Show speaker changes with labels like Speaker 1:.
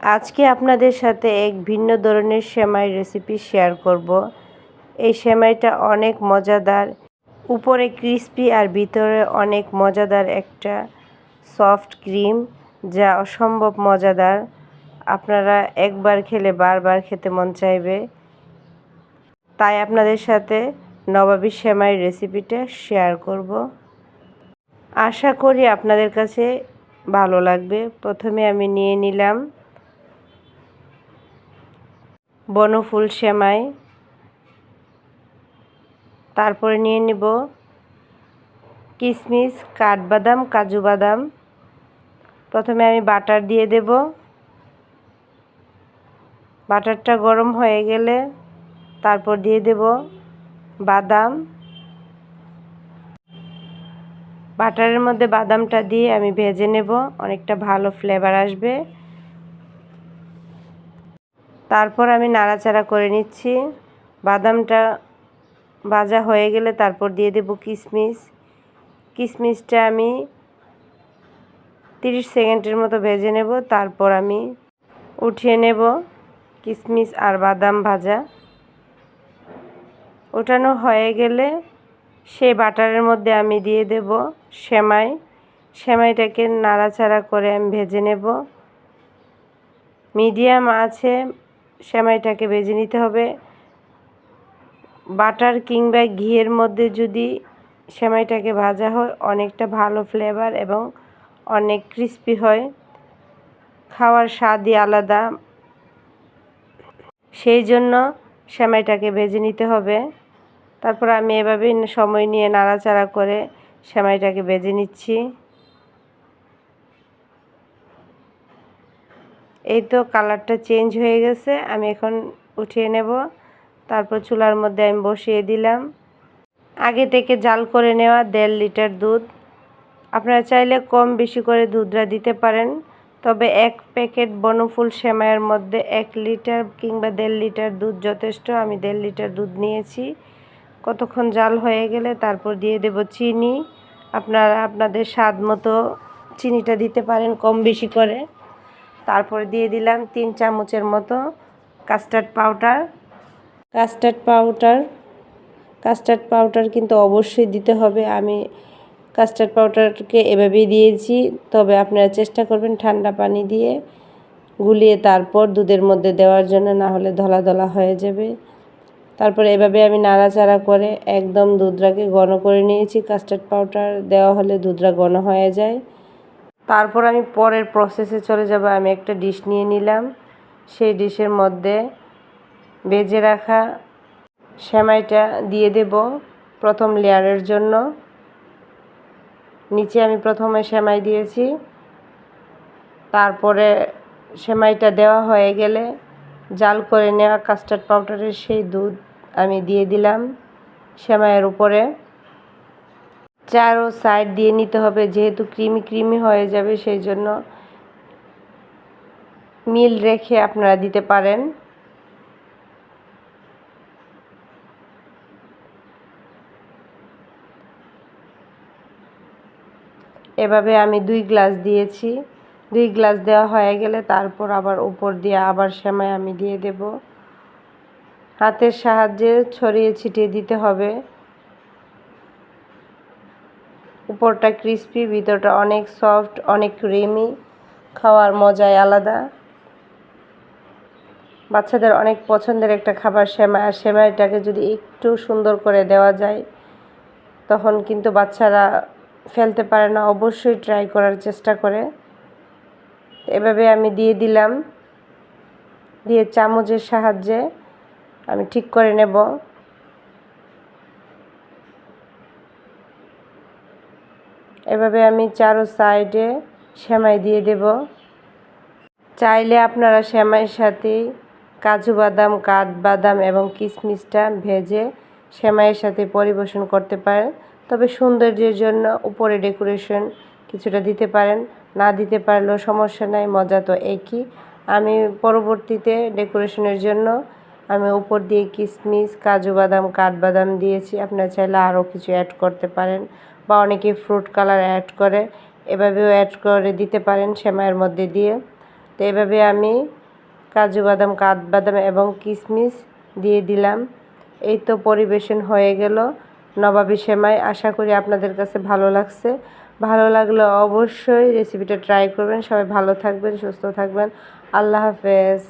Speaker 1: আজকে আপনাদের সাথে এক ভিন্ন ধরনের সেমাই রেসিপি শেয়ার করব। এই সেমাইটা অনেক মজাদার, উপরে ক্রিস্পি আর ভিতরে অনেক মজাদার একটা সফট ক্রিম যা অসম্ভব মজাদার। আপনারা একবার খেলে বারবার খেতে মন চাইবে। তাই আপনাদের সাথে নবাবী সেমাই রেসিপিটা শেয়ার করব। আশা করি আপনাদের কাছে ভালো লাগবে। প্রথমে আমি নিয়ে নিলাম বনফুল সেমাই তারপরে নিয়ে নেব কিশমিশ কাঠবাদাম, কাজু বাদাম। প্রথমে আমি বাটার দিয়ে দেব। বাটারটা গরম হয়ে গেলে তারপর দিয়ে দেব বাদাম। বাটারের মধ্যে বাদামটা দিয়ে আমি ভেজে নেব, অনেকটা ভালো ফ্লেভার আসবে। তারপর আমি নাড়াচাড়া করে নিচ্ছি। বাদামটা ভাজা হয়ে গেলে তারপর দিয়ে দেব কিশমিশ কিশমিশটা আমি তিরিশ সেকেন্ডের মতো ভেজে নেব। তারপর আমি উঠিয়ে নেব কিশমিশ আর বাদাম ভাজা। ওঠানো হয়ে গেলে সেই বাটারের মধ্যে আমি দিয়ে দেব সেমাই। সেমাইটাকে নাড়াচাড়া করে আমি ভেজে নেব। মিডিয়াম আছে সেমাইটাকে ভেজে নিতে হবে। বাটার কিংবা ঘিয়ের মধ্যে যদি সেমাইটাকে ভাজা হয়, অনেকটা ভালো ফ্লেভার এবং অনেক ক্রিস্পি হয়। খাওয়ার স্বাদই আলাদা। সেই জন্য সেমাইটাকে ভেজে নিতে হবে। তারপর আমি এভাবেই সময় নিয়ে নাড়াচাড়া করে সেমাইটাকে ভেজে নিচ্ছি। এই তো কালারটা চেঞ্জ হয়ে গেছে, আমি এখন উঠিয়ে নেব। তারপর চুলার মধ্যে আমি বসিয়ে দিলাম। আগে থেকে জাল করে নেওয়া দেড় লিটার দুধ। আপনারা চাইলে কম বেশি করে দুধটা দিতে পারেন, তবে এক প্যাকেট বনফুল সেমাইয়ের মধ্যে এক লিটার কিংবা দেড় লিটার দুধ যথেষ্ট, আমি দেড় লিটার দুধ নিয়েছি। কতক্ষণ জাল হয়ে গেলে তারপর দিয়ে দেব চিনি। আপনারা আপনাদের স্বাদ মতো চিনিটা দিতে পারেন কম বেশি করে। তারপরে দিয়ে দিলাম তিন চামচের মতো custard powder. Custard powder custard powder কিন্তু অবশ্যই দিতে হবে। আমি কাস্টার্ড পাউডারকে এভাবেই দিয়েছি, তবে আপনারা চেষ্টা করবেন ঠান্ডা পানি দিয়ে গুলিয়ে তারপর দুধের মধ্যে দেওয়ার জন্য, না হলে ধলা ধলা হয়ে যাবে। তারপর এভাবে আমি নাড়াচাড়া করে একদম দুধটাকে ঘন করে নিয়েছি। কাস্টার্ড পাউডার দেওয়া হলে দুধটা ঘন হয়ে যায়। তারপর আমি পরের প্রসেসে চলে যাব, আমি একটা ডিশ নিয়ে নিলাম। সেই ডিশের মধ্যে বেজে রাখা সেমাইটা দিয়ে দেব প্রথম লেয়ারের জন্য। নিচে আমি প্রথমে সেমাই দিয়েছি। তারপরে সেমাইটা দেওয়া হয়ে গেলে জাল করে নেওয়া কাস্টার্ড পাউডারের সেই দুধ আমি দিয়ে দিলাম সেমাইয়ের উপরে। চারো সাইড দিয়ে নিতে হবে। যেহেতু ক্রিমি ক্রিমি হয়ে যাবে, সেই জন্য মিল রেখে আপনারা দিতে পারেন। এভাবে আমি দুই গ্লাস দিয়েছি। দুই গ্লাস দেওয়া হয়ে গেলে তারপর আবার উপর দিয়ে আবার সেমাই আমি দিয়ে দেব। হাতের সাহায্যে ছড়িয়ে ছিটিয়ে দিতে হবে। উপরটা ক্রিস্পি ভিতরটা অনেক সফট অনেক ক্রিমি খাওয়ার মজাই আলাদা। বাচ্চাদের অনেক পছন্দের একটা খাবার সেমাই, আর সেমাইটাকে যদি একটু সুন্দর করে দেওয়া যায়, তখন কিন্তু বাচ্চারা ফেলতে পারে না। অবশ্যই ট্রাই করার চেষ্টা করে। এভাবে আমি দিয়ে দিলাম। দিয়ে চামচের সাহায্যে আমি ঠিক করে নেব। এভাবে আমি চারো সাইডে সেমাই দিয়ে দেব। চাইলে আপনারা সেমাইয়ের সাথে কাজু বাদাম কাঠবাদাম এবং কিশমিশটা ভেজে সেমাইয়ের সাথে পরিবেশন করতে পারেন। তবে সৌন্দর্যের জন্য উপরে ডেকোরেশন কিছুটা দিতে পারেন, না দিতে পারলেও সমস্যা নাই, মজা তো একই। আমি পরবর্তীতে ডেকোরেশনের জন্য আমি উপর দিয়ে কিশমিশ কাজু বাদাম, কাঠবাদাম দিয়েছি। আপনারা চাইলে আরও কিছু অ্যাড করতে পারেন বা অনেকে ফ্রুট কালার অ্যাড করে। এভাবেও অ্যাড করে দিতে পারেন সেমাইয়ের মধ্যে দিয়ে। তো এভাবে আমি কাজু বাদাম, কাঠবাদাম এবং কিশমিশ দিয়ে দিলাম। এই তো পরিবেশন হয়ে গেল নবাবী সেমাই। আশা করি আপনাদের কাছে ভালো লাগছে। ভালো লাগলে অবশ্যই রেসিপিটা ট্রাই করবেন। সবাই ভালো থাকবেন, সুস্থ থাকবেন। আল্লাহ হাফেজ।